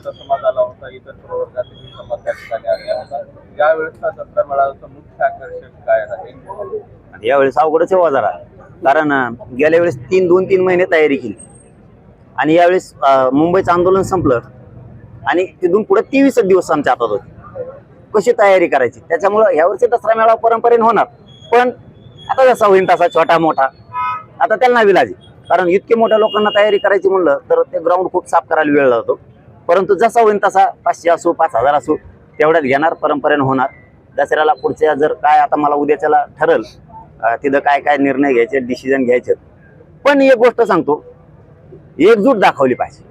मराठा समाज आला होता इतर प्रवर्गातील समाज त्या ठिकाणी आला होता. यावेळेसचा जत्रा मेळाव्याचं मुख्य आकर्षण काय राहील आणि यावेळेस अवघडच आहे हो जरा. कारण गेल्या वेळेस तीन दोन तीन महिने तयारी केली. आणि यावेळेस मुंबईचं आंदोलन संपलं. आणि तिथून पुढे तेवीस दिवस आमच्या हातात होते. कशी तयारी करायची? त्याच्यामुळं यावर्षी दसरा मेळावा परंपरेने होणार. पण आता जसा होईल तसा छोटा मोठा. आता त्याला नाही विलाजी कारण इतके मोठ्या लोकांना तयारी करायची म्हणलं तर ते ग्राउंड खूप साफ करायला वेळ लागतो परंतु जसा होईल तसा पाचशे असो पाच हजार असो तेवढ्यात घेणार परंपरेने होणार. दसऱ्याला पुढच्या जर काय आता मला उद्याच्याला ठरल तिथं काय काय निर्णय घ्यायचे डिसिजन घ्यायचे. पण एक गोष्ट सांगतो एकजूट दाखवली पाहिजे.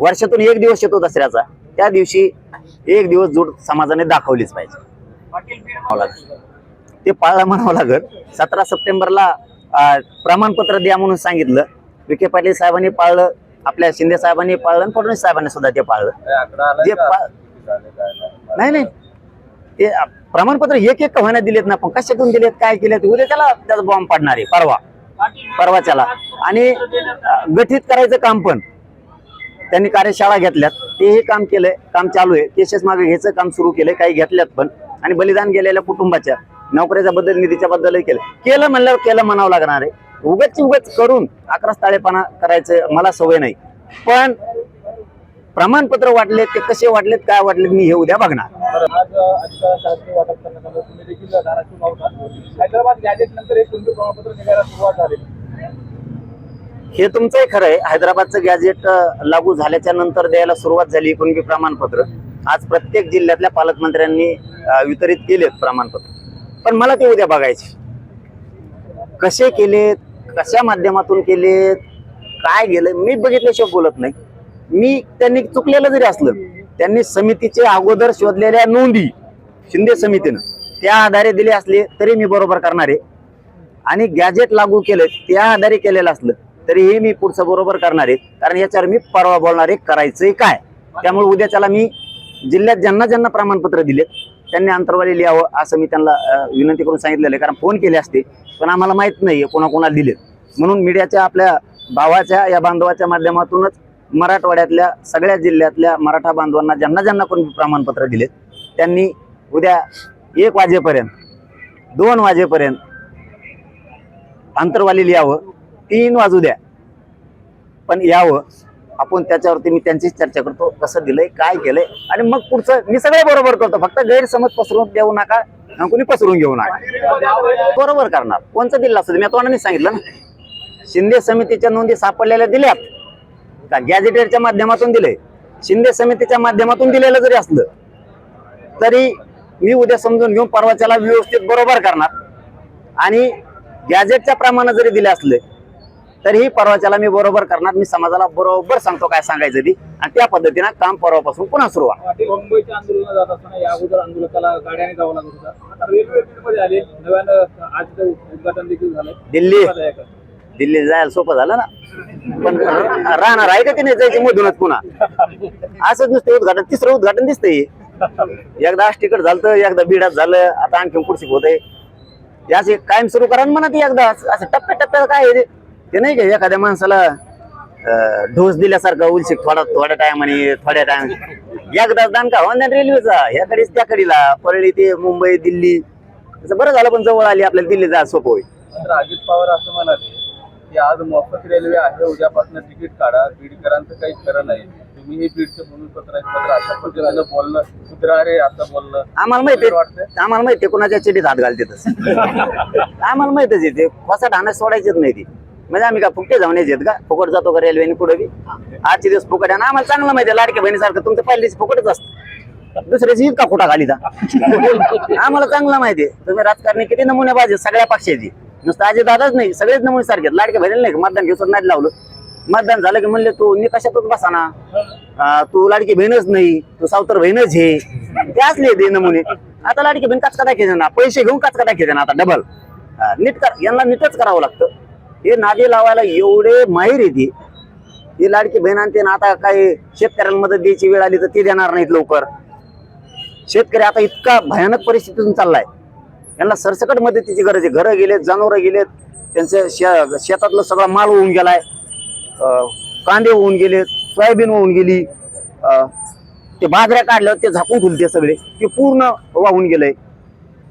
वर्षातून एक दिवस येतो दसऱ्याचा त्या दिवशी एक दिवस जूट समाजाने दाखवलीच पाहिजे. ते पाळलं म्हणावं लागल. सतरा सप्टेंबरला प्रमाणपत्र द्या म्हणून सांगितलं. विखे पाटील साहेबांनी पाळलं. आपल्या शिंदे साहेबांनी पाळलं आणि फडणवीस साहेबांनी सुद्धा ते पाळलं. जे नाही नाही. ते प्रमाणपत्र एक एक महिन्यात दिलेत ना पण कशातून दिलेत काय केलेत उद्या त्याला त्याचा बॉम्ब पाडणार आहे परवा. परवाच्याला आणि अ, गठीत करायचं काम पण. त्यांनी कार्यशाळा घेतल्यात. तेही काम केलंय काम चालू आहे. केसेस मागे घ्यायचं काम सुरू केलंय काही घेतल्यात पण. आणि बलिदान गेलेल्या कुटुंबाच्या नोकरीच्या बद्दल निधीच्या बद्दलही केलं केलं म्हणल्यावर केलं म्हणावं लागणार आहे. उगच उगच करून अकरा ताळेपणा करायचं मला सवय नाही. पण प्रमाणपत्र वाटले ते कसे वाटलेत काय वाटलेत मी हे उद्या बघणार. हे तुमचंही खरं आहे. हैदराबादचं गॅजेट लागू झाल्याच्यानंतर द्यायला सुरुवात झाली कुणबी प्रमाणपत्र. आज प्रत्येक जिल्ह्यातल्या पालकमंत्र्यांनी वितरित केलेत प्रमाणपत्र. पण मला ते उद्या बघायचे. कसे केलेत कशा माध्यमातून केले काय गेलं मी बघितल्याशिवाय बोलत नाही. मी त्यांनी चुकलेलं जरी असलं त्यांनी समितीचे अगोदर शोधलेल्या नोंदी शिंदे समितीनं त्या आधारे दिले असले तरी मी बरोबर करणार आहे. आणि गॅजेट लागू केलं त्या आधारे केलेलं असलं तरीही मी पुढचं बरोबर करणार आहे. कारण याच्यावर मी परवा बोलणार आहे करायचंय काय? त्यामुळे उद्याच्याला मी जिल्ह्यात ज्यांना ज्यांना प्रमाणपत्र दिले त्यांनी अंतरवाली लिहावं असं मी त्यांना विनंती करून सांगितलेलं आहे. कारण फोन केले असते पण आम्हाला माहीत नाही कोणाकोणाला दिलेत. म्हणून मीडियाच्या आपल्या भावाच्या या बांधवाच्या माध्यमातूनच मराठवाड्यातल्या सगळ्या जिल्ह्यातल्या मराठा बांधवांना ज्यांना ज्यांना कोणी प्रमाणपत्र दिलेत त्यांनी उद्या एक वाजेपर्यंत दोन वाजेपर्यंत अंतरवाली लिहावं तीन वाजू द्या. पण यावं आपण त्याच्यावरती मी त्यांचीच चर्चा करतो कसं दिलंय काय केलंय आणि मग पुढचं मी सगळे बरोबर करतो. फक्त गैरसमज पसरून देऊ नका आणि कोणी पसरून घेऊ नका. बरोबर करणार. कोणचं दिलं असतं मी तोंडाने सांगितलं ना. शिंदे समितीच्या नोंदी सापडलेल्या दिल्यात. का गॅझेटेडच्या माध्यमातून दिले? शिंदे समितीच्या माध्यमातून दिलेलं जरी असलं तरी मी उद्या समजून घेऊन परवाच्याला व्यवस्थित बरोबर करणार. आणि गॅजेटच्या प्रमाणात जरी दिले असले तरीही परवाच्याला मी बरोबर करणार मी समाजाला बरोबर सांगतो काय सांगायचं ती. आणि त्या पद्धतीनं काम परवापासून पुन्हा सुरू आहे. पाटील मुंबईच्या आंदोलनात जात असताना या अगोदर आंदोलकाला गाड्याने जावं लागत होतं. आता रेल्वे मध्ये आले नव्यानं आज ते उद्घाटन देखील झालंय. दिल्ली. दिल्ली जायला सोपं झालं ना. पण राहणार आहे का ते नाही जायची मधूनच पुन्हा? असंच नुसतं उद्घाटन तिसरं उद्घाटन दिसतंय. एकदा तिकट झालं एकदा बिडात झालं आता आणखी पुढची होत आहे याचे कायम सुरू करा म्हणा ती एकदा. असं टप्प्या टप्प्यात काय आहे ते? नाही का एखाद्या माणसाला डोस दिल्यासारखं उलशिक थोडा थोड्या टायमाने थोड्या टाइम एकदा दान का होणार रेल्वेचा? ह्याकडेच त्या कडीला परळी ते मुंबई दिल्ली. तसं बरं झालं पण जवळ आली आपल्याला दिल्ली जा सोपं होईल. अजित पवार असं म्हणाले की आज मोफत रेल्वे आहे उद्यापासून तिकीट काढा. बीडकरांचं काही खरं नाही. तुम्ही हे बीडचे भूमिपत्र आहेत मात्र अशा पद्धतीनं बोलणं सुधारे असं बोलणं. आम्हाला माहिती बरं वाटतंय? आम्हाला माहिती कोणाच्या चिडीत हात घालते तसं. आम्हाला माहितच आहे ते फसा ठाण्यात सोडायचेच नाही ती. म्हणजे आम्ही का फुकटे जाऊन येत का? फुकट जातो का रेल्वेने पुढे बी? आजचे दिवस फुकट आहे आणि आम्हाला चांगलं माहिती आहे लाडक्या बहिणीसारखं. तुमचं पहिलीच फुकटच असतं. दुसऱ्याची इतका खोटा खाली आम्हाला चांगलं माहिती आहे. तुम्ही राजकारणी किती नमुने पाहिजे सगळ्या पक्षाची. नुसतं आजी दादाच नाही सगळेच नमुने सारखे आहेत. लाडक्या बहिणीला नाही मतदान घेऊन नाही लावलं? मतदान झालं की म्हणले तू निकशातच बसा ना. तू लाडकी बहीणच नाही तू सावतर बहीणच हे ते असले ते नमुने. आता लाडकी बहीण काचका दाखवायचे ना पैसे घेऊन काचका दाखवायचे ना आता डबल नीट कर. यांना नीटच करावं लागतं. हे नादी लावायला एवढे माहीर येते ही लाडकी बहीण आणते ना आता काही शेतकऱ्यांना मदत द्यायची वेळ आली तर ती देणार नाहीत लवकर. शेतकरी आता इतका भयानक परिस्थितीतून चाललाय. यांना सरसकट मदतीची गरज आहे. घरं गेलेत जनावरं गेलेत त्यांचं शे- शेतातलं सगळा माल होऊन गेलाय. कांदे होऊन गेलेत सोयाबीन होऊन गेली. ते बाजऱ्या काढल्यावर ते झाकून ठुलते सगळे. ते पूर्ण वाहून गेलंय.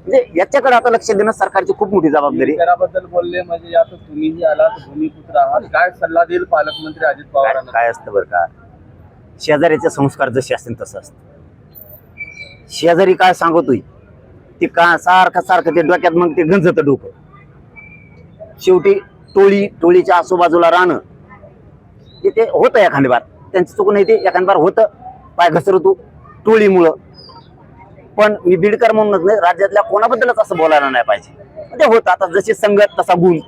म्हणजे याच्याकडे आता लक्ष देणं सरकारची खूप मोठी जबाबदारी आहे. बीडकराबद्दल बोलले म्हणजे यात तुम्हीही आलात भूमिपुत्र आहात काय सल्ला देईल पालकमंत्री अजित पवारांना? काय असतं बरं का? शेजाऱ्याचे संस्कार जसे असतील तसं असतं. शेजारी काय सांगतोय? ते का सारखं सारखं ते डोक्यात मग ते गंजत डोकं. शेवटी टोळी टोळीच्या आजूबाजूला राहणं ते ते होतं एखादी बार. त्यांचं चुकून ते एखादी बार होतं. पाय घसरतो. टोळीमुळं पण मी बीडकर म्हणूनच नाही राज्यातल्या कोणाबद्दलच असं बोलायला नाही पाहिजे. ते होतं आता जशी संगत तसा गुण.